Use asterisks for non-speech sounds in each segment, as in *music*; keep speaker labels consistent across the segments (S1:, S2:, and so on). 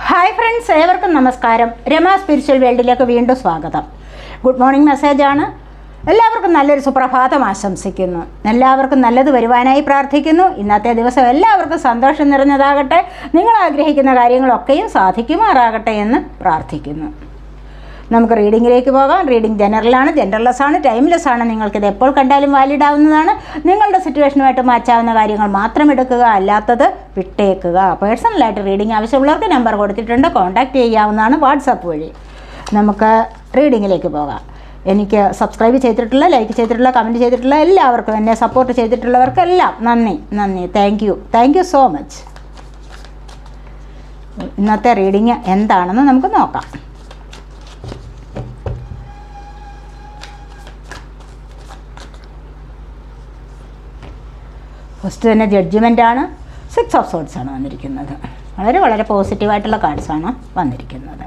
S1: Hi friends ഏവർക്കും നമസ്കാരം. Rama spiritual വേൾഡിലേക്ക് വീണ്ടും സ്വാഗതം. ഗുഡ് മോർണിംഗ് മെസ്സേജാണ് എല്ലാവർക്കും നല്ലൊരു സുപ്രഭാതം ആശംസിക്കുന്നു. എല്ലാവർക്കും നല്ലത് വരുവാനായി പ്രാർത്ഥിക്കുന്നു. ഇന്നത്തെ ദിവസം എല്ലാവർക്കും സന്തോഷം നിറഞ്ഞതാകട്ടെ. നിങ്ങൾ ആഗ്രഹിക്കുന്ന കാര്യങ്ങളൊക്കെയും സാധിക്കുമാറാകട്ടെ എന്ന് പ്രാർത്ഥിക്കുന്നു. നമുക്ക് റീഡിങ്ങിലേക്ക് പോകാം. റീഡിംഗ് ജനറലാണ് ജനറൽലെസ് ആണ് ടൈംലെസ് ആണ് നിങ്ങൾക്കിത് എപ്പോൾ കണ്ടാലും വാലിഡ് ആവുന്നതാണ്. നിങ്ങളുടെ സിറ്റുവേഷനുമായിട്ട് മാച്ചാവുന്ന കാര്യങ്ങൾ മാത്രം എടുക്കുക അല്ലാത്തത് വിട്ടേക്കുക. പേഴ്സണലായിട്ട് റീഡിംഗ് ആവശ്യമുള്ളവർക്ക് നമ്പർ കൊടുത്തിട്ടുണ്ട്. കോൺടാക്റ്റ് ചെയ്യാവുന്നതാണ് വാട്സപ്പ് വഴി. നമുക്ക് റീഡിങ്ങിലേക്ക് പോകാം. എനിക്ക് സബ്സ്ക്രൈബ് ചെയ്തിട്ടുള്ള ലൈക്ക് ചെയ്തിട്ടുള്ള കമന്റ് ചെയ്തിട്ടുള്ള എല്ലാവർക്കും എന്നെ സപ്പോർട്ട് ചെയ്തിട്ടുള്ളവർക്കെല്ലാം നന്ദി നന്ദി. Thank you thank you so much ഇന്നത്തെ റീഡിങ് എന്താണെന്ന് നമുക്ക് നോക്കാം. ഫസ്റ്റ് തന്നെ ആണ്. സിക്സ് ഓഫ് സോഡ്സ് ആണ് വന്നിരിക്കുന്നത്. വളരെ വളരെ പോസിറ്റീവായിട്ടുള്ള കാർഡ്സാണ് വന്നിരിക്കുന്നത്.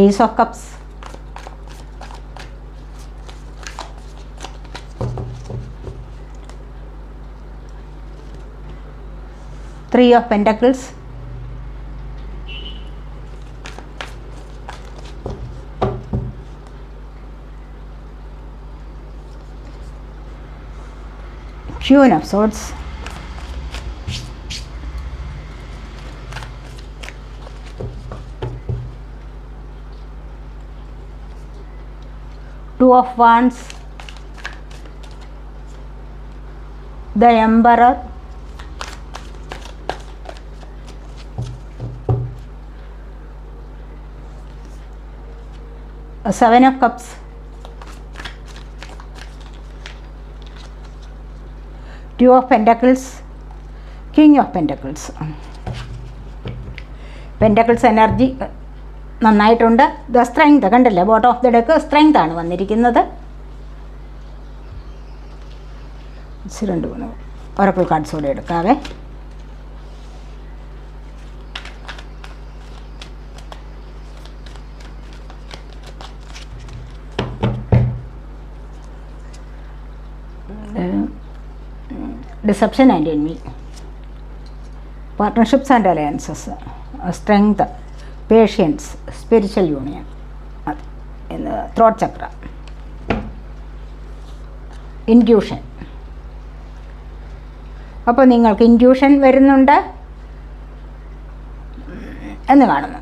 S1: Ace of cups three of pentacles Queen of Swords. Two of Wands. The Emperor. Seven of Cups. Two of pentacles king of pentacles pentacles energy നന്നായിട്ടുണ്ട്. ദ സ്ട്രെങ്ത് കണ്ടല്ലേ? Bottom of the deck strength ആണ് വന്നിരിക്കുന്നത്. രണ്ട് മൂന്ന് oracle cards കൂടെ എടുക്കാവേ. Deception and enemy partnerships and alliances strength patience spiritual union എന്ന് throat chakra intuition അപ്പോൾ നിങ്ങൾക്ക് ഇൻഡ്യൂഷൻ വരുന്നുണ്ട് എന്ന് കാണുന്നു.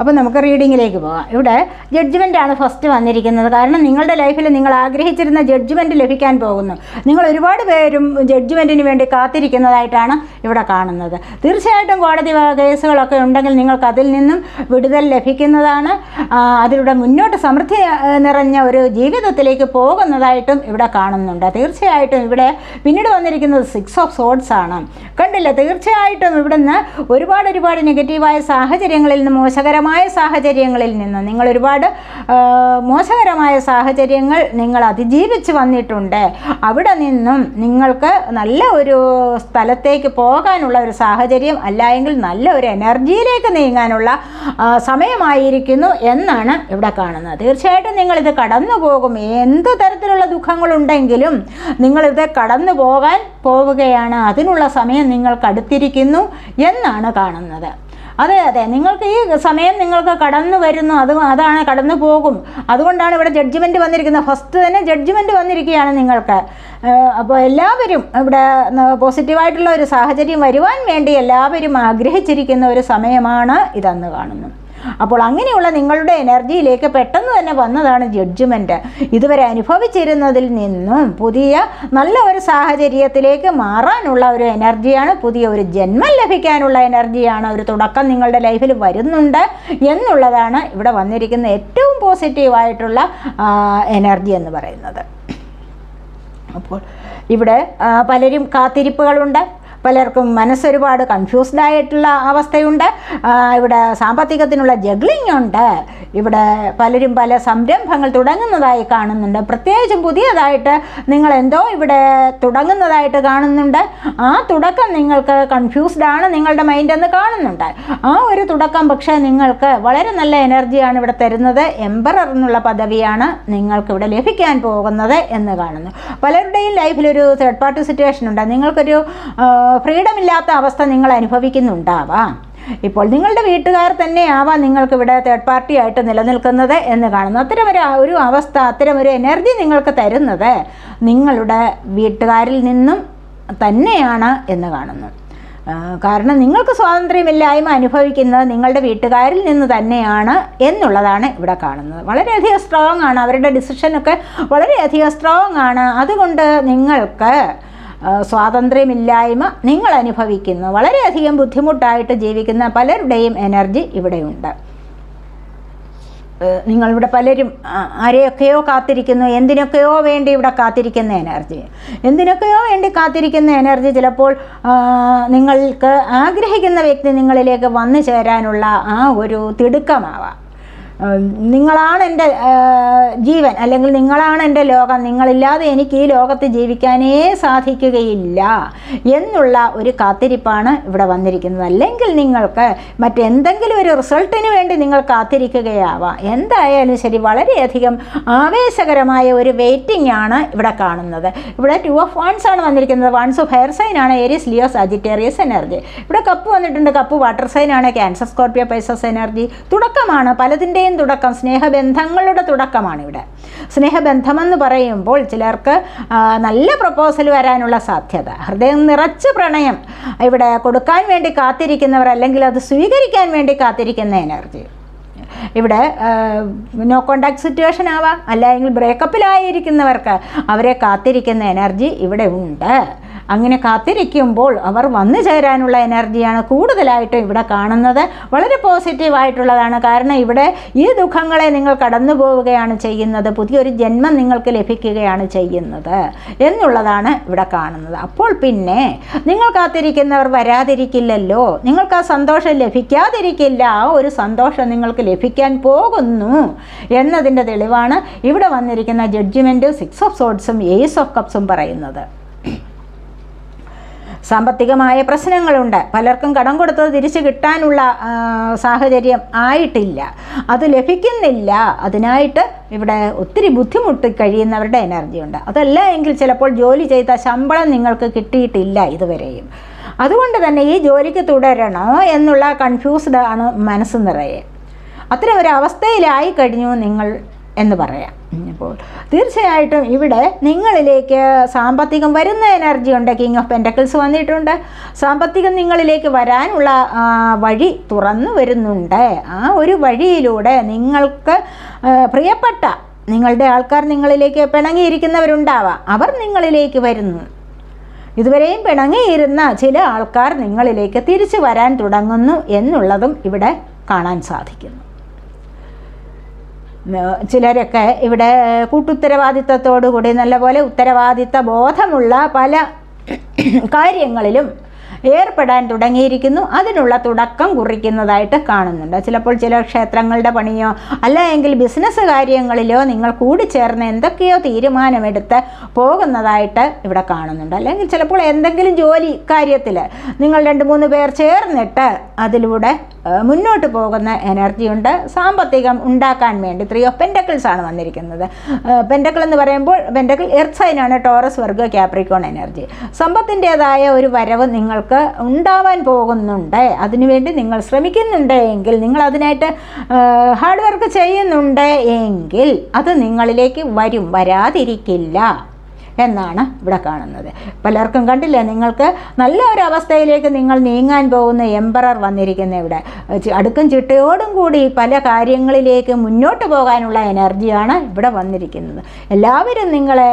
S1: അപ്പോൾ നമുക്ക് റീഡിങ്ങിലേക്ക് പോകാം. ഇവിടെ ജഡ്ജ്മെന്റ് ആണ് ഫസ്റ്റ് വന്നിരിക്കുന്നത്. കാരണം നിങ്ങളുടെ ലൈഫിൽ നിങ്ങൾ ആഗ്രഹിച്ചിരുന്ന ജഡ്ജ്മെന്റ് ലഭിക്കാൻ പോകുന്നു. നിങ്ങൾ ഒരുപാട് പേരും ജഡ്ജ്മെന്റിന് വേണ്ടി കാത്തിരിക്കുന്നതായിട്ടാണ് ഇവിടെ കാണുന്നത്. തീർച്ചയായിട്ടും കോടതി കേസുകളൊക്കെ ഉണ്ടെങ്കിൽ നിങ്ങൾക്ക് അതിൽ നിന്നും വിടുതൽ ലഭിക്കുന്നതാണ്. അതിലൂടെ മുന്നോട്ട് സമൃദ്ധി നിറഞ്ഞ ഒരു ജീവിതത്തിലേക്ക് പോകുന്നതായിട്ടും ഇവിടെ കാണുന്നുണ്ട്. തീർച്ചയായിട്ടും ഇവിടെ പിന്നീട് വന്നിരിക്കുന്നത് സിക്സ് ഓഫ് സോഡ്സ് ആണ്. കണ്ടില്ല? തീർച്ചയായിട്ടും ഇവിടുന്ന് ഒരുപാട് ഒരുപാട് നെഗറ്റീവായ സാഹചര്യങ്ങളിൽ നിന്ന് മോശകരമായ സാഹചര്യങ്ങളിൽ നിന്ന് നിങ്ങൾ ഒരുപാട് മോശകരമായ സാഹചര്യങ്ങൾ നിങ്ങൾ അതിജീവിച്ച് വന്നിട്ടുണ്ട്. അവിടെ നിന്നും നിങ്ങൾക്ക് നല്ല ഒരു സ്ഥലത്തേക്ക് പോകാനുള്ള ഒരു സാഹചര്യം അല്ല എങ്കിൽ നല്ല ഒരു എനർജിയിലേക്ക് നീങ്ങാനുള്ള സമയമായിരിക്കുന്നു എന്നാണ് ഇവിടെ കാണുന്നത്. തീർച്ചയായിട്ടും നിങ്ങളിത് കടന്നു പോകും എന്ത് തരത്തിലുള്ള ദുഃഖങ്ങളുണ്ടെങ്കിലും നിങ്ങളിത് കടന്നു പോകാൻ പോവുകയാണ്. അതിനുള്ള സമയം നിങ്ങൾക്ക് അടുത്തിരിക്കുന്നു എന്നാണ് കാണുന്നത്. അതെ അതെ. നിങ്ങൾക്ക് ഈ സമയം നിങ്ങൾക്ക് കടന്നു വരുന്നു. അത് അതാണ് കടന്നു പോകും. അതുകൊണ്ടാണ് ഇവിടെ ജഡ്ജ്മെന്റ് വന്നിരിക്കുന്നത്. ഫസ്റ്റ് തന്നെ ജഡ്ജ്മെന്റ് വന്നിരിക്കുകയാണ് നിങ്ങൾക്ക്. അപ്പോൾ എല്ലാവരും ഇവിടെ പോസിറ്റീവായിട്ടുള്ള ഒരു സാഹചര്യം വരുവാൻ വേണ്ടി എല്ലാവരും ആഗ്രഹിച്ചിരിക്കുന്ന ഒരു സമയമാണ് ഇതെന്ന് കാണുന്നു. അപ്പോൾ അങ്ങനെയുള്ള നിങ്ങളുടെ എനർജിയിലേക്ക് പെട്ടെന്ന് തന്നെ വന്നതാണ് ജഡ്ജ്മെന്റ് ഇതുവരെ അനുഭവിച്ചിരുന്നതിൽ നിന്നും പുതിയ നല്ല ഒരു സാഹചര്യത്തിലേക്ക് മാറാനുള്ള ഒരു എനർജിയാണ് പുതിയ ഒരു ജന്മം ലഭിക്കാനുള്ള എനർജിയാണ് ഒരു തുടക്കം നിങ്ങളുടെ ലൈഫിൽ വരുന്നുണ്ട് എന്നുള്ളതാണ് ഇവിടെ വന്നിരിക്കുന്ന ഏറ്റവും പോസിറ്റീവായിട്ടുള്ള എനർജി എന്ന് പറയുന്നത്. അപ്പോൾ ഇവിടെ പലരും കാത്തിരിപ്പുകളുണ്ട്. പലർക്കും മനസ്സൊരുപാട് കൺഫ്യൂസ്ഡ് ആയിട്ടുള്ള അവസ്ഥയുണ്ട്. ഇവിടെ സാമ്പത്തികത്തിനുള്ള ജഗ്ലിംഗ് ഉണ്ട്. ഇവിടെ പലരും പല സംരംഭങ്ങൾ തുടങ്ങുന്നതായി കാണുന്നുണ്ട്. പ്രത്യേകിച്ചും പുതിയതായിട്ട് നിങ്ങൾ എന്തോ ഇവിടെ തുടങ്ങുന്നതായിട്ട് കാണുന്നുണ്ട്. ആ തുടക്കം നിങ്ങൾക്ക് കൺഫ്യൂസ്ഡ് ആണ് നിങ്ങളുടെ മൈൻഡ് എന്ന് കാണുന്നുണ്ട്. ആ ഒരു തുടക്കം പക്ഷേ നിങ്ങൾക്ക് വളരെ നല്ല എനർജിയാണ് ഇവിടെ തരുന്നത്. എംബറർ എന്നുള്ള പദവിയാണ് നിങ്ങൾക്ക് ഇവിടെ ലഭിക്കാൻ പോകുന്നത് എന്ന് കാണുന്നു. പലരുടെയും ലൈഫിലൊരു തേർഡ് പാർട്ടി സിറ്റുവേഷൻ ഉണ്ട്. നിങ്ങൾക്കൊരു ഫ്രീഡം ഇല്ലാത്ത അവസ്ഥ നിങ്ങൾ അനുഭവിക്കുന്നുണ്ടാവാം. ഇപ്പോൾ നിങ്ങളുടെ വീട്ടുകാർ തന്നെ ആവാം നിങ്ങൾക്ക് ഇവിടെ തേർഡ് പാർട്ടി ആയിട്ട് നിലനിൽക്കുന്നത് എന്ന് കാണുന്നു. അത്തരം ഒരു അവസ്ഥ അത്തരം ഒരു എനർജി നിങ്ങൾക്ക് തരുന്നത് നിങ്ങളുടെ വീട്ടുകാരിൽ നിന്നും തന്നെയാണ് എന്ന് കാണുന്നു. കാരണം നിങ്ങൾക്ക് സ്വാതന്ത്ര്യമില്ലായ്മ അനുഭവിക്കുന്നത് നിങ്ങളുടെ വീട്ടുകാരിൽ നിന്ന് തന്നെയാണ് എന്നുള്ളതാണ് ഇവിടെ കാണുന്നത്. വളരെയധികം സ്ട്രോങ് ആണ്. അവരുടെ ഡിസിഷനൊക്കെ വളരെയധികം സ്ട്രോങ് ആണ്. അതുകൊണ്ട് നിങ്ങൾക്ക് സ്വാതന്ത്ര്യമില്ലായ്മ നിങ്ങൾ അനുഭവിക്കുന്നു. വളരെയധികം ബുദ്ധിമുട്ടായിട്ട് ജീവിക്കുന്ന പലരുടെയും എനർജി ഇവിടെയുണ്ട്. നിങ്ങളിവിടെ പലരും ആരെയൊക്കെയോ കാത്തിരിക്കുന്നു. എന്തിനൊക്കെയോ വേണ്ടി ഇവിടെ കാത്തിരിക്കുന്ന എനർജി. എന്തിനൊക്കെയോ വേണ്ടി കാത്തിരിക്കുന്ന എനർജി ചിലപ്പോൾ നിങ്ങൾക്ക് ആഗ്രഹിക്കുന്ന വ്യക്തി നിങ്ങളിലേക്ക് വന്നു ചേരാനുള്ള ആ ഒരു തിടുക്കമാവാം. നിങ്ങളാണ് എന്റെ ജീവൻ അല്ലെങ്കിൽ നിങ്ങളാണ് എന്റെ ലോകം. നിങ്ങളില്ലാതെ എനിക്ക് ഈ ലോകത്ത് ജീവിക്കാനേ സാധിക്കുകയില്ല എന്നുള്ള ഒരു കാത്തിരിപ്പാണ് ഇവിടെ വന്നിരിക്കുന്നത്. അല്ലെങ്കിൽ നിങ്ങൾക്ക് മറ്റെന്തെങ്കിലും ഒരു റിസൾട്ടിന് വേണ്ടി നിങ്ങൾ കാത്തിരിക്കുകയാവാം. എന്തായാലും ശരി വളരെയധികം ആവേശകരമായ ഒരു വെയിറ്റിംഗ് ആണ് ഇവിടെ കാണുന്നത്. ഇവിടെ ടു ഓഫ് വൺസ് ആണ് വന്നിരിക്കുന്നത്. വൺസ് ഓഫ് ഹെയർ സൈൻ ആണ് ഏരിയസ് ലിയോസ് അജിറ്റേറിയസ് എനർജി ഇവിടെ കപ്പ് വന്നിട്ടുണ്ട്. കപ്പ് വാട്ടർ സൈൻ ആണ് ക്യാൻസർ സ്കോർപ്പിയോ പൈസസ് എനർജി തുടക്കമാണ്. പലതിന്റെയും തുടക്കം സ്നേഹബന്ധങ്ങളുടെ തുടക്കമാണ് ഇവിടെ സ്നേഹബന്ധമെന്ന് പറയുമ്പോൾ ചിലർക്ക് നല്ല പ്രപ്പോസൽ വരാനുള്ള സാധ്യത. ഹൃദയം നിറച്ച് പ്രണയം ഇവിടെ കൊടുക്കാൻ വേണ്ടി കാത്തിരിക്കുന്നവർ അല്ലെങ്കിൽ അത് സ്വീകരിക്കാൻ വേണ്ടി കാത്തിരിക്കുന്ന എനർജി ഇവിടെ നോ കോണ്ടാക്ട് സിറ്റുവേഷൻ ആവാം. അല്ലെങ്കിൽ ബ്രേക്കപ്പിലായിരിക്കുന്നവർക്ക് അവരെ കാത്തിരിക്കുന്ന എനർജി ഇവിടെ ഉണ്ട്. അങ്ങനെ കാത്തിരിക്കുമ്പോൾ അവർ വന്നു ചേരാനുള്ള എനർജിയാണ് കൂടുതലായിട്ടും ഇവിടെ കാണുന്നത്. വളരെ പോസിറ്റീവായിട്ടുള്ളതാണ് കാരണം ഇവിടെ ഈ ദുഃഖങ്ങളെ നിങ്ങൾ കടന്നു പോവുകയാണ് ചെയ്യുന്നത്. പുതിയൊരു ജന്മം നിങ്ങൾക്ക് ലഭിക്കുകയാണ് ചെയ്യുന്നത് എന്നുള്ളതാണ് ഇവിടെ കാണുന്നത്. അപ്പോൾ പിന്നെ നിങ്ങൾ കാത്തിരിക്കുന്നവർ വരാതിരിക്കില്ലല്ലോ. നിങ്ങൾക്ക് ആ സന്തോഷം ലഭിക്കാതിരിക്കില്ല. ആ ഒരു സന്തോഷം നിങ്ങൾക്ക് ലഭിക്കാൻ പോകുന്നു എന്നതിന്റെ തെളിവാണ് ഇവിടെ വന്നിരിക്കുന്ന ജഡ്ജ്മെന്റ് സിക്സ് ഓഫ് സോഡ്സും എയ്സ് ഓഫ് കപ്സും പറയുന്നത്. സാമ്പത്തികമായ പ്രശ്നങ്ങളുണ്ട്. പലർക്കും കടം കൊടുത്തത് തിരിച്ചു കിട്ടാനുള്ള സാഹചര്യം ആയിട്ടില്ല. അത് ലഭിക്കുന്നില്ല. അതിനായിട്ട് ഇവിടെ ഒത്തിരി ബുദ്ധിമുട്ട് കഴിയുന്നവരുടെ എനർജി ഉണ്ട്. അതല്ല എങ്കിൽ ചിലപ്പോൾ ജോലി ചെയ്ത ശമ്പളം നിങ്ങൾക്ക് കിട്ടിയിട്ടില്ല ഇതുവരെയും. അതുകൊണ്ട് തന്നെ ഈ ജോലിക്ക് തുടരണോ എന്നുള്ള കൺഫ്യൂസ്ഡ് ആണ് മനസ്സ് നിറയെ. അത്തരം ഒരു അവസ്ഥയിലായി കഴിഞ്ഞു നിങ്ങൾ എന്ന് പറയാം. അപ്പോൾ തീർച്ചയായിട്ടും ഇവിടെ നിങ്ങളിലേക്ക് സാമ്പത്തികം വരുന്ന എനർജി ഉണ്ട്. കിങ് ഓഫ് പെന്റക്കിൾസ് വന്നിട്ടുണ്ട്. സാമ്പത്തികം നിങ്ങളിലേക്ക് വരാനുള്ള വഴി തുറന്നു വരുന്നുണ്ട്. ആ ഒരു വഴിയിലൂടെ നിങ്ങൾക്ക് പ്രിയപ്പെട്ട നിങ്ങളുടെ ആൾക്കാർ നിങ്ങളിലേക്ക് പിണങ്ങിയിരിക്കുന്നവരുണ്ടാവാം. അവർ നിങ്ങളിലേക്ക് വരുന്നു. ഇതുവരെയും പിണങ്ങിയിരുന്ന ചില ആൾക്കാർ നിങ്ങളിലേക്ക് തിരിച്ചു വരാൻ തുടങ്ങുന്നു എന്നുള്ളതും ഇവിടെ കാണാൻ സാധിക്കുന്നു. ചിലരൊക്കെ ഇവിടെ കൂട്ടുത്തരവാദിത്തത്തോടു കൂടി നല്ലപോലെ ഉത്തരവാദിത്ത ബോധമുള്ള പല കാര്യങ്ങളിലും ഏർപ്പെടാൻ തുടങ്ങിയിരിക്കുന്നു. അതിനുള്ള തുടക്കം കുറിക്കുന്നതായിട്ട് കാണുന്നുണ്ട്. ചിലപ്പോൾ ചില ക്ഷേത്രങ്ങളുടെ പണിയോ അല്ല എങ്കിൽ ബിസിനസ് കാര്യങ്ങളിലോ നിങ്ങൾ കൂടിച്ചേർന്ന് എന്തൊക്കെയോ തീരുമാനമെടുത്ത് പോകുന്നതായിട്ട് ഇവിടെ കാണുന്നുണ്ട്. അല്ലെങ്കിൽ ചിലപ്പോൾ എന്തെങ്കിലും ജോലി കാര്യത്തിൽ നിങ്ങൾ രണ്ട് മൂന്ന് പേർ ചേർന്നിട്ട് അതിലൂടെ മുന്നോട്ട് പോകുന്ന എനർജി ഉണ്ട്. സാമ്പത്തികം ഉണ്ടാക്കാൻ വേണ്ടി ത്രീ ഓഫ് പെൻഡക്കിൾസ് ആണ് വന്നിരിക്കുന്നത്. പെൻഡക്കിൾ എന്ന് പറയുമ്പോൾ പെൻഡക്കിൾ എർത്ത് സൈനാണ് ടോറസ് വർഗ ക്യാപ്രിക്കോൺ എനർജി സമ്പത്തിന്റെതായ ഒരു വരവ് നിങ്ങൾക്ക് ഉണ്ടാവാൻ പോകുന്നുണ്ട്. അതിനുവേണ്ടി നിങ്ങൾ ശ്രമിക്കുന്നുണ്ട് എങ്കിൽ നിങ്ങൾ അതിനായിട്ട് ഹാർഡ് വർക്ക് ചെയ്യുന്നുണ്ട് എങ്കിൽ അത് നിങ്ങളിലേക്ക് വരും. വരാതിരിക്കില്ല. എന്നാണ് ഇവിടെ കാണുന്നത്. പലർക്കും കണ്ടില്ലേ നിങ്ങൾക്ക് നല്ല ഒരു അവസ്ഥയിലേക്ക് നിങ്ങൾ നീങ്ങാൻ പോകുന്ന എംബറർ വന്നിരിക്കുന്ന ഇവിടെ. അടുക്കും ചിട്ടയോടും കൂടി പല കാര്യങ്ങളിലേക്ക് മുന്നോട്ട് പോകാനുള്ള എനർജിയാണ് ഇവിടെ വന്നിരിക്കുന്നത്. എല്ലാവരും നിങ്ങളെ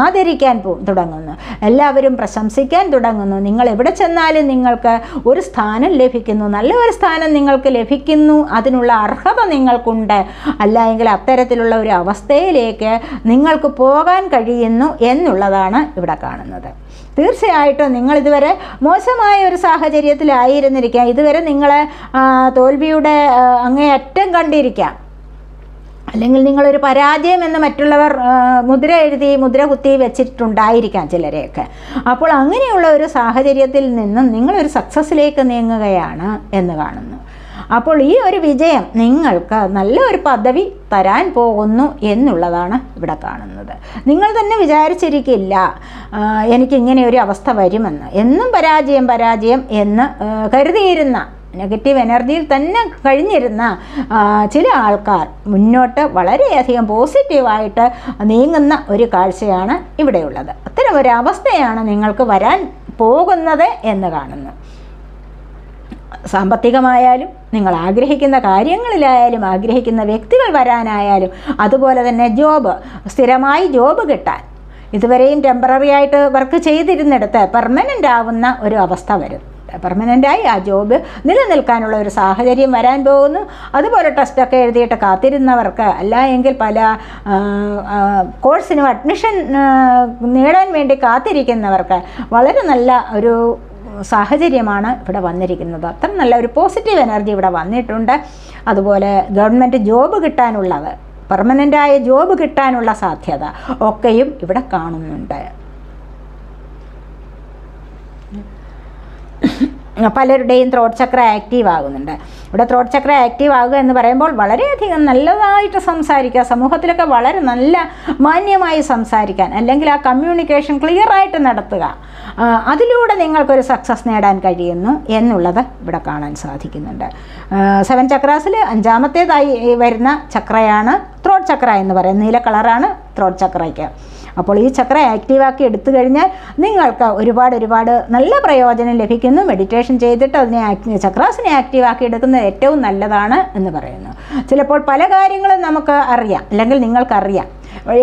S1: ആദരിക്കാൻ തുടങ്ങുന്നു. എല്ലാവരും പ്രശംസിക്കാൻ തുടങ്ങുന്നു. നിങ്ങൾ എവിടെ ചെന്നാലും നിങ്ങൾക്ക് ഒരു സ്ഥാനം ലഭിക്കുന്നു. നല്ല ഒരു സ്ഥാനം നിങ്ങൾക്ക് ലഭിക്കുന്നു. അതിനുള്ള അർഹത നിങ്ങൾക്കുണ്ട്. അല്ല എങ്കിൽ അത്തരത്തിലുള്ള ഒരു അവസ്ഥയിലേക്ക് നിങ്ങൾക്ക് പോകാൻ കഴിയുന്നു എന്നുള്ളതാണ് ഇവിടെ കാണുന്നത്. തീർച്ചയായിട്ടും നിങ്ങൾ ഇതുവരെ മോശമായ ഒരു സാഹചര്യത്തിലായിരുന്നിരിക്കാം. ഇതുവരെ നിങ്ങളെ തോൽവിയുടെ അങ്ങേയറ്റം കണ്ടിരിക്കാം. അല്ലെങ്കിൽ നിങ്ങളൊരു പരാജയം എന്ന് മറ്റുള്ളവർ മുദ്ര എഴുതി മുദ്ര കുത്തി വെച്ചിട്ടുണ്ടായിരിക്കാം ചിലരെയൊക്കെ. അപ്പോൾ അങ്ങനെയുള്ള ഒരു സാഹചര്യത്തിൽ നിന്നും നിങ്ങളൊരു സക്സസ്സിലേക്ക് നീങ്ങുകയാണ് എന്ന് കാണുന്നു. അപ്പോൾ ഈ ഒരു വിജയം നിങ്ങൾക്ക് നല്ല ഒരു പദവി തരാൻ പോകുന്നു എന്നുള്ളതാണ് ഇവിടെ കാണുന്നത്. നിങ്ങൾ തന്നെ വിചാരിച്ചിരിക്കില്ല എനിക്ക് എനിക്കിങ്ങനെ ഒരു അവസ്ഥ വരുമെന്ന്. എന്നും പരാജയം പരാജയം എന്ന് കരുതിയിരുന്ന നെഗറ്റീവ് എനർജിയിൽ തന്നെ കഴിഞ്ഞിരുന്ന ചില ആൾക്കാർ മുന്നോട്ട് വളരെയധികം പോസിറ്റീവായിട്ട് നീങ്ങുന്ന ഒരു കാഴ്ചയാണ് ഇവിടെയുള്ളത്. അത്തരം ഒരു അവസ്ഥയാണ് നിങ്ങൾക്ക് വരാൻ പോകുന്നത് എന്ന് കാണുന്നു. സാമ്പത്തികമായാലും നിങ്ങൾ ആഗ്രഹിക്കുന്ന കാര്യങ്ങളിലായാലും ആഗ്രഹിക്കുന്ന വ്യക്തികൾ വരാനായാലും അതുപോലെ തന്നെ ജോബ് സ്ഥിരമായി ജോബ് കിട്ടാൻ. ഇതുവരെയും ടെമ്പററി ആയിട്ട് വർക്ക് ചെയ്തിരുന്നിടത്ത് പെർമനന്റ് ആവുന്ന ഒരു അവസ്ഥ വരും. പെർമനന്റായി ആ ജോബ് നിലനിൽക്കാനുള്ള ഒരു സാഹചര്യം വരാൻ പോകുന്നു. അതുപോലെ ടെസ്റ്റൊക്കെ എഴുതിയിട്ട് കാത്തിരുന്നവർക്ക് അല്ല എങ്കിൽ പല കോഴ്സിനും അഡ്മിഷൻ നേടാൻ വേണ്ടി കാത്തിരിക്കുന്നവർക്ക് വളരെ നല്ല ഒരു സാഹചര്യമാണ് ഇവിടെ വന്നിരിക്കുന്നത്. അത്ര നല്ല ഒരു പോസിറ്റീവ് എനർജി ഇവിടെ വന്നിട്ടുണ്ട്. അതുപോലെ ഗവൺമെന്റ് ജോബ് കിട്ടാനുള്ളത് പെർമനന്റായ ജോബ് കിട്ടാനുള്ള സാധ്യത ഒക്കെയും ഇവിടെ കാണുന്നുണ്ട്. പലരുടെയും ത്രോട്ട് ചക്ര ആക്റ്റീവ് ആകുന്നുണ്ട്. ഇവിടെ ത്രോട്ട് ചക്ര ആക്റ്റീവ് ആകുക എന്ന് പറയുമ്പോൾ വളരെയധികം നല്ലതായിട്ട് സംസാരിക്കുക സമൂഹത്തിലൊക്കെ വളരെ നല്ല മാന്യമായി സംസാരിക്കാൻ അല്ലെങ്കിൽ ആ കമ്മ്യൂണിക്കേഷൻ ക്ലിയർ ആയിട്ട് നടത്തുക. അതിലൂടെ നിങ്ങൾക്കൊരു സക്സസ് നേടാൻ കഴിയുന്നു എന്നുള്ളത് ഇവിടെ കാണാൻ സാധിക്കുന്നുണ്ട്. സെവൻ ചക്രാസിൽ അഞ്ചാമത്തേതായി വരുന്ന ചക്രയാണ് ത്രോട്ട് ചക്ര എന്ന് പറയുന്നത്. നീല കളറാണ് ത്രോട്ട് ചക്രയ്ക്ക് അപ്പോൾ ഈ ചക്ര ആക്റ്റീവാക്കി എടുത്തു കഴിഞ്ഞാൽ നിങ്ങൾക്ക് ഒരുപാട് ഒരുപാട് നല്ല പ്രയോജനം ലഭിക്കുന്നു. മെഡിറ്റേഷൻ ചെയ്തിട്ട് അതിനെ ആക്ടി ചക്രാസിനെ ആക്റ്റീവാക്കി എടുക്കുന്നത് ഏറ്റവും നല്ലതാണ് എന്ന് പറയുന്നു. ചിലപ്പോൾ പല കാര്യങ്ങളും നമുക്ക് അറിയാം അല്ലെങ്കിൽ നിങ്ങൾക്കറിയാം.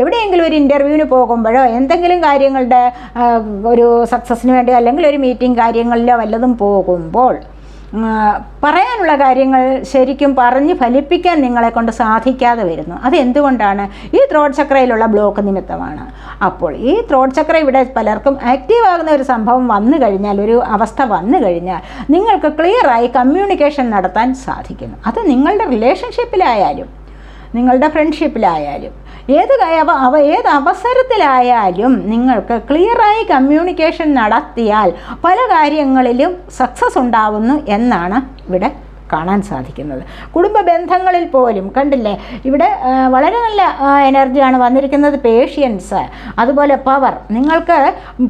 S1: എവിടെയെങ്കിലും ഒരു ഇന്റർവ്യൂവിന് പോകുമ്പോഴോ എന്തെങ്കിലും കാര്യങ്ങളുടെ ഒരു സക്സസ്സിന് വേണ്ടി അല്ലെങ്കിൽ ഒരു മീറ്റിംഗ് കാര്യങ്ങളിലോ വല്ലതും പോകുമ്പോൾ പറയാനുള്ള കാര്യങ്ങൾ ശരിക്കും പറഞ്ഞ് ഫലിപ്പിക്കാൻ നിങ്ങളെ കൊണ്ട് സാധിക്കാതെ വരുന്നു. അതെന്തുകൊണ്ടാണ്? ഈ ത്രോട്ട് ചക്രയിലുള്ള ബ്ലോക്ക് നിമിത്തമാണ്. അപ്പോൾ ഈ ത്രോട്ട് ചക്ര ഇവിടെ പലർക്കും ആക്റ്റീവ് ആകുന്ന ഒരു സംഭവം വന്നു കഴിഞ്ഞാൽ ഒരു അവസ്ഥ വന്നു കഴിഞ്ഞാൽ നിങ്ങൾക്ക് ക്ലിയറായി കമ്മ്യൂണിക്കേഷൻ നടത്താൻ സാധിക്കുന്നു. അത് നിങ്ങളുടെ റിലേഷൻഷിപ്പിലായാലും നിങ്ങളുടെ ഫ്രണ്ട്ഷിപ്പിലായാലും ഏത് അവ ഏത് അവസരത്തിലായാലും നിങ്ങൾക്ക് ക്ലിയറായി കമ്മ്യൂണിക്കേഷൻ നടത്തിയാൽ പല കാര്യങ്ങളിലും സക്സസ് ഉണ്ടാവുന്നു എന്നാണ് ഇവിടെ കാണാൻ സാധിക്കുന്നത്. കുടുംബ ബന്ധങ്ങളിൽ പോലും കണ്ടില്ലേ? ഇവിടെ വളരെ നല്ല എനർജിയാണ് വന്നിരിക്കുന്നത് പേഷ്യൻസ് അതുപോലെ പവർ നിങ്ങൾക്ക്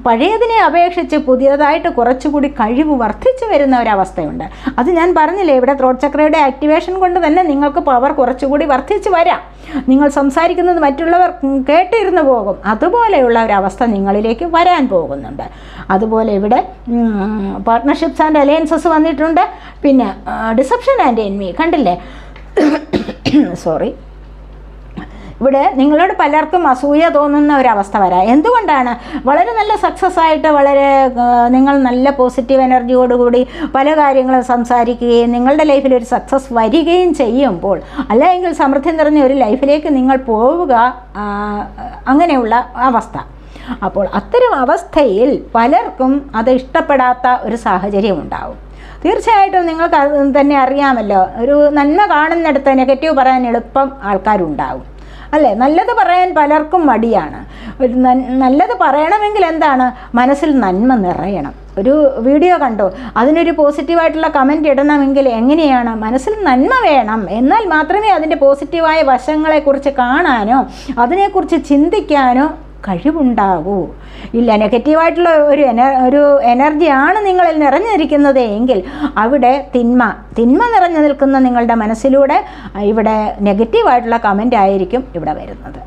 S1: പഴയതിനെ അപേക്ഷിച്ച് പുതിയതായിട്ട് കുറച്ചുകൂടി കഴിവ് വർദ്ധിച്ചു വരുന്ന ഒരവസ്ഥയുണ്ട്. അത് ഞാൻ പറഞ്ഞില്ലേ ഇവിടെ ത്രോട്ട് ചക്രയുടെ ആക്ടിവേഷൻ കൊണ്ട് തന്നെ നിങ്ങൾക്ക് പവർ കുറച്ചുകൂടി വർദ്ധിച്ചു വരാം. നിങ്ങൾ സംസാരിക്കുന്നത് മറ്റുള്ളവർ കേട്ടിരുന്നു പോകും. അതുപോലെയുള്ള ഒരവസ്ഥ നിങ്ങളിലേക്ക് വരാൻ പോകുന്നുണ്ട്. അതുപോലെ ഇവിടെ പാർട്ട്ണർഷിപ്സ് ആൻഡ് അലയൻസസ് വന്നിട്ടുണ്ട്. പിന്നെ ഡിസപ്ഷൻ ആൻഡ് എൻമി കണ്ടില്ലേ? *coughs* സോറി ഇവിടെ നിങ്ങളോട് പലർക്കും അസൂയ തോന്നുന്ന ഒരവസ്ഥ വരാം. എന്തുകൊണ്ടാണ്? വളരെ നല്ല സക്സസ് ആയിട്ട് വളരെ നിങ്ങൾ നല്ല പോസിറ്റീവ് എനർജിയോടുകൂടി പല കാര്യങ്ങളും സംസാരിക്കുകയും നിങ്ങളുടെ ലൈഫിൽ ഒരു സക്സസ് വരികയും ചെയ്യുമ്പോൾ അല്ലെങ്കിൽ സമൃദ്ധി നിറഞ്ഞ ഒരു ലൈഫിലേക്ക് നിങ്ങൾ പോവുക അങ്ങനെയുള്ള അവസ്ഥ. അപ്പോൾ അത്തരം അവസ്ഥയിൽ പലർക്കും അത് ഇഷ്ടപ്പെടാത്ത ഒരു സാഹചര്യം ഉണ്ടാവും. തീർച്ചയായിട്ടും നിങ്ങൾക്ക് അത് തന്നെ അറിയാമല്ലോ. ഒരു നന്മ കാണുന്നിടത്ത് നെഗറ്റീവ് പറയാൻ എളുപ്പം ആൾക്കാരുണ്ടാവും. അല്ലേ? നല്ലത് പറയാൻ പലർക്കും മടിയാണ്. ഒരു നല്ലത് പറയണമെങ്കിൽ എന്താണ്? മനസ്സിൽ നന്മ നിറയണം. ഒരു വീഡിയോ കണ്ടോ? അതിനൊരു പോസിറ്റീവായിട്ടുള്ള കമന്റ് ഇടണമെങ്കിൽ എങ്ങനെയാണ്? മനസ്സിൽ നന്മ വേണം. എന്നാൽ മാത്രമേ അതിന്റെ പോസിറ്റീവായ വശങ്ങളെക്കുറിച്ച് കാണാനോ അതിനെക്കുറിച്ച് ചിന്തിക്കാനോ കഴിവുണ്ടാകൂ. ഇല്ല നെഗറ്റീവായിട്ടുള്ള ഒരു എന ഒരു എനർജിയാണ് നിങ്ങളിൽ നിറഞ്ഞിരിക്കുന്നത് എങ്കിൽ അവിടെ തിന്മ തിന്മ നിറഞ്ഞു നിൽക്കുന്ന നിങ്ങളുടെ മനസ്സിലൂടെ ഇവിടെ നെഗറ്റീവായിട്ടുള്ള കമന്റ് ആയിരിക്കും ഇവിടെ വരുന്നത്.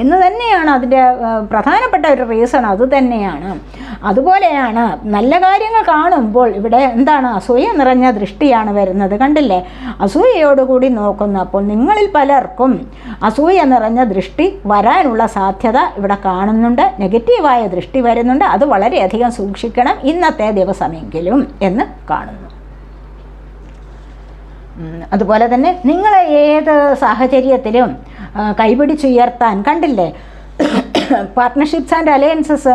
S1: എന്ന് തന്നെയാണ് അതിന്റെ പ്രധാനപ്പെട്ട ഒരു റീസൺ അത് തന്നെയാണ്. അതുപോലെയാണ് നല്ല കാര്യങ്ങൾ കാണുമ്പോൾ ഇവിടെ എന്താണ് അസൂയ നിറഞ്ഞ ദൃഷ്ടിയാണ് വരുന്നത് കണ്ടില്ലേ? അസൂയയോടുകൂടി നോക്കുന്നപ്പോൾ നിങ്ങളിൽ പലർക്കും അസൂയ നിറഞ്ഞ ദൃഷ്ടി വരാനുള്ള സാധ്യത ഇവിടെ കാണുന്നുണ്ട്. നെഗറ്റീവായ ദൃഷ്ടി വരുന്നുണ്ട്. അത് വളരെയധികം സൂക്ഷിക്കണം ഇന്നത്തെ ദിവസമെങ്കിലും എന്ന് കാണുന്നു. അതുപോലെ തന്നെ നിങ്ങളെ ഏത് സാഹചര്യത്തിലും കൈപിടിച്ചുയർത്താൻ കണ്ടില്ലേ? പാർട്ട്ണർഷിപ്സ് ആൻഡ് അലയൻസസ്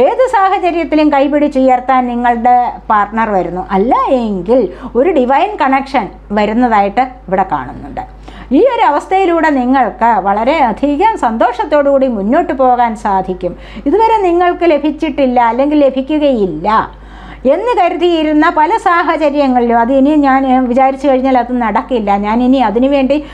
S1: ഏത് സാഹചര്യത്തിലും കൈപിടിച്ചുയർത്താൻ നിങ്ങളുടെ പാർട്ട്ണർ വരുന്നു. അല്ല എങ്കിൽ ഒരു ഡിവൈൻ കണക്ഷൻ വരുന്നതായിട്ട് ഇവിടെ കാണുന്നുണ്ട്. ഈ ഒരു അവസ്ഥയിലൂടെ നിങ്ങൾക്ക് വളരെ വളരെയധികം സന്തോഷത്തോടുകൂടി മുന്നോട്ട് പോകാൻ സാധിക്കും. ഇതുവരെ നിങ്ങൾക്ക് ലഭിച്ചിട്ടില്ല അല്ലെങ്കിൽ ലഭിക്കുകയില്ല. എന്ന് കരുതിയിരുന്ന പല സാഹചര്യങ്ങളിലും അത് ഇനി ഞാൻ വിചാരിച്ചു കഴിഞ്ഞാൽ അത് നടക്കില്ല. ഞാൻ ഇനി അതിനുവേണ്ടി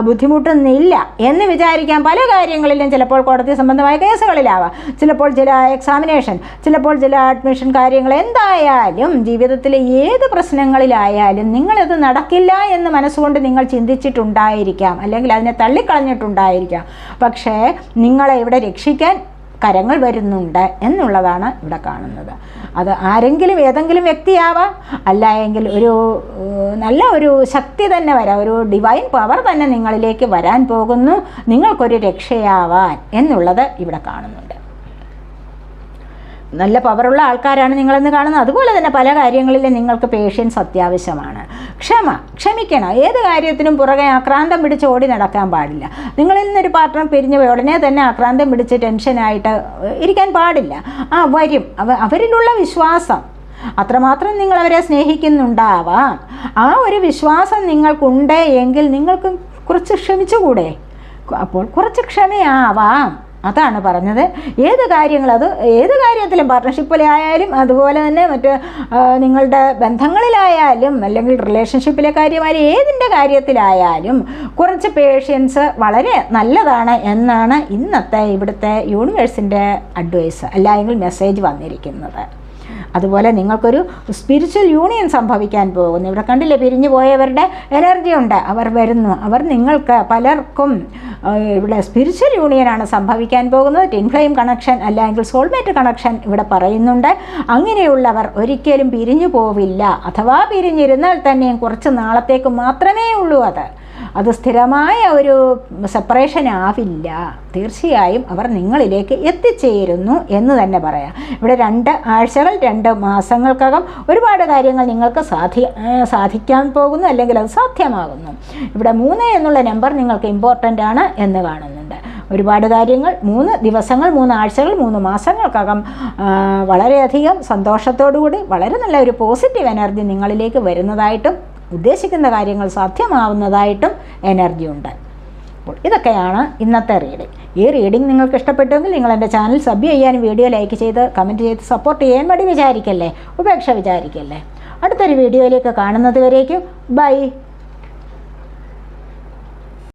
S1: ബുദ്ധിമുട്ടുന്നില്ല എന്ന് വിചാരിക്കാൻ പല കാര്യങ്ങളിലും ചിലപ്പോൾ കോടതി സംബന്ധമായ കേസുകളിലാവാം. ചിലപ്പോൾ ചില എക്സാമിനേഷൻ ചിലപ്പോൾ ചില അഡ്മിഷൻ കാര്യങ്ങൾ എന്തായാലും ജീവിതത്തിലെ ഏത് പ്രശ്നങ്ങളിലായാലും നിങ്ങളത് നടക്കില്ല എന്ന് മനസ്സുകൊണ്ട് നിങ്ങൾ ചിന്തിച്ചിട്ടുണ്ടായിരിക്കാം. അല്ലെങ്കിൽ അതിനെ തള്ളിക്കളഞ്ഞിട്ടുണ്ടായിരിക്കാം. പക്ഷേ നിങ്ങളെ ഇവിടെ രക്ഷിക്കാൻ കരങ്ങൾ വരുന്നുണ്ട് എന്നുള്ളതാണ് ഇവിടെ കാണുന്നത്. അത് ആരെങ്കിലും ഏതെങ്കിലും വ്യക്തിയാവാം അല്ല എങ്കിൽ ഒരു നല്ല ഒരു ശക്തി തന്നെ വരാം ഒരു ഡിവൈൻ പവർ തന്നെ നിങ്ങളിലേക്ക് വരാൻ പോകുന്നു നിങ്ങൾക്കൊരു രക്ഷയാവാൻ എന്നുള്ളത് ഇവിടെ കാണുന്നുണ്ട്. നല്ല പവറുള്ള ആൾക്കാരാണ് നിങ്ങളെന്ന് കാണുന്നത്. അതുപോലെ തന്നെ പല കാര്യങ്ങളിലും നിങ്ങൾക്ക് പേഷ്യൻസ് അത്യാവശ്യമാണ്. ക്ഷമ ക്ഷമിക്കണം. ഏത് കാര്യത്തിനും പുറകെ ആക്രാന്തം പിടിച്ച് ഓടി നടക്കാൻ പാടില്ല. നിങ്ങളിൽ നിന്നൊരു പാർട്ട്ണർ പിരിഞ്ഞ് ഉടനെ തന്നെ ആക്രാന്തം പിടിച്ച് ടെൻഷനായിട്ട് ഇരിക്കാൻ പാടില്ല. ആ വരും. അവ അവരിലുള്ള വിശ്വാസം. അത്രമാത്രം നിങ്ങൾ അവരെ സ്നേഹിക്കുന്നുണ്ടാവാം. ആ ഒരു വിശ്വാസം നിങ്ങൾക്കുണ്ട് എങ്കിൽ നിങ്ങൾക്ക് കുറച്ച് ക്ഷമിച്ചുകൂടെ? അപ്പോൾ കുറച്ച് ക്ഷമയാവാം. അതാണ് പറഞ്ഞത്. ഏത് കാര്യങ്ങൾ അത് ഏത് കാര്യത്തിലും പാർട്ട്ണർഷിപ്പിലായാലും അതുപോലെ തന്നെ മറ്റ് നിങ്ങളുടെ ബന്ധങ്ങളിലായാലും അല്ലെങ്കിൽ റിലേഷൻഷിപ്പിലെ കാര്യമായാലും ഏതിന്റെ കാര്യത്തിലായാലും കുറച്ച് പേഷ്യൻസ് വളരെ നല്ലതാണ് എന്നാണ് ഇന്നത്തെ ഇവിടുത്തെ യൂണിവേഴ്സിന്റെ അഡ്വൈസ് അല്ലെങ്കിൽ മെസ്സേജ് വന്നിരിക്കുന്നത്. അതുപോലെ നിങ്ങൾക്കൊരു സ്പിരിച്വൽ യൂണിയൻ സംഭവിക്കാൻ പോകുന്നു. ഇവിടെ കണ്ടില്ലേ പിരിഞ്ഞു പോയവരുടെ എനർജി ഉണ്ട്. അവർ വരുന്നു. അവർ നിങ്ങൾക്ക് പലർക്കും ഇവിടെ സ്പിരിച്വൽ യൂണിയനാണ് സംഭവിക്കാൻ പോകുന്നത്. ടിൻഫ്ലെയിം കണക്ഷൻ അല്ലെങ്കിൽ സോൾമേറ്റ് കണക്ഷൻ ഇവിടെ പറയുന്നുണ്ട്. അങ്ങനെയുള്ളവർ ഒരിക്കലും പിരിഞ്ഞു പോവില്ല. അഥവാ പിരിഞ്ഞിരുന്നാൽ തന്നെയും കുറച്ച് നാളത്തേക്ക് മാത്രമേ ഉള്ളൂ അത്. അത് സ്ഥിരമായ ഒരു സെപ്പറേഷൻ ആവില്ല. തീർച്ചയായും അവർ നിങ്ങളിലേക്ക് എത്തിച്ചേരുന്നു എന്ന് തന്നെ പറയാം. ഇവിടെ രണ്ട് ആഴ്ചകൾ രണ്ട് മാസങ്ങൾക്കകം ഒരുപാട് കാര്യങ്ങൾ നിങ്ങൾക്ക് സാധി സാധിക്കാൻ പോകുന്നു അല്ലെങ്കിൽ അത് സാധ്യമാകുന്നു. ഇവിടെ മൂന്ന് എന്നുള്ള നമ്പർ നിങ്ങൾക്ക് ഇമ്പോർട്ടന്റ് ആണ് എന്ന് കാണുന്നുണ്ട്. ഒരുപാട് കാര്യങ്ങൾ മൂന്ന് ദിവസങ്ങൾ മൂന്ന് ആഴ്ചകൾ മൂന്ന് മാസങ്ങൾക്കകം വളരെയധികം സന്തോഷത്തോടുകൂടി വളരെ നല്ല ഒരു പോസിറ്റീവ് എനർജി നിങ്ങളിലേക്ക് വരുന്നതായിട്ടും ഉദ്ദേശിക്കുന്ന കാര്യങ്ങൾ സാധ്യമാവുന്നതായിട്ടും എനർജി ഉണ്ട്. അപ്പോൾ ഇതൊക്കെയാണ് ഇന്നത്തെ റീഡിംഗ് ഈ റീഡിംഗ് നിങ്ങൾക്ക് ഇഷ്ടപ്പെട്ടുവെങ്കിൽ നിങ്ങൾ എന്റെ ചാനൽ സബ് ചെയ്യാനും വീഡിയോ ലൈക്ക് ചെയ്ത് കമന്റ് ചെയ്ത് സപ്പോർട്ട് ചെയ്യാൻ വേണ്ടി വിചാരിക്കല്ലേ? ഉപേക്ഷ വിചാരിക്കല്ലേ? അടുത്തൊരു വീഡിയോയിലേക്ക് കാണുന്നത് വരേക്കും. ബൈ